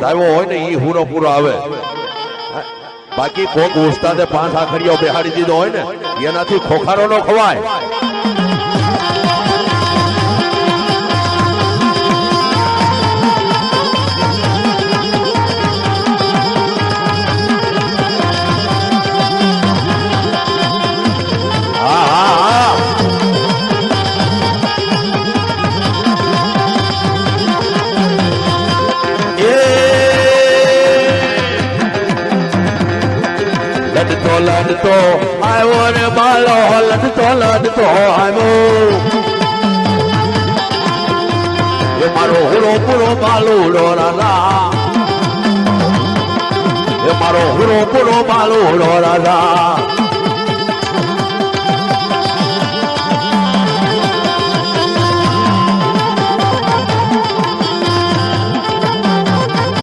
ધાવ્યો હોય ને એ હુરો પૂરો આવે. બાકી કોક ઉસ્તાદે પાંચ આખરીઓ બેહાડી દીધો હોય ને, એનાથી ખોખારો નો ખવાય. લડતો લડતો. આવ્યો ને બાળો લડતો લડતો આવ્યો. એ મારો હુરો પૂરો બાલુડો રાધા. એ મારો હુરો પૂરો બાલુડો રાધા.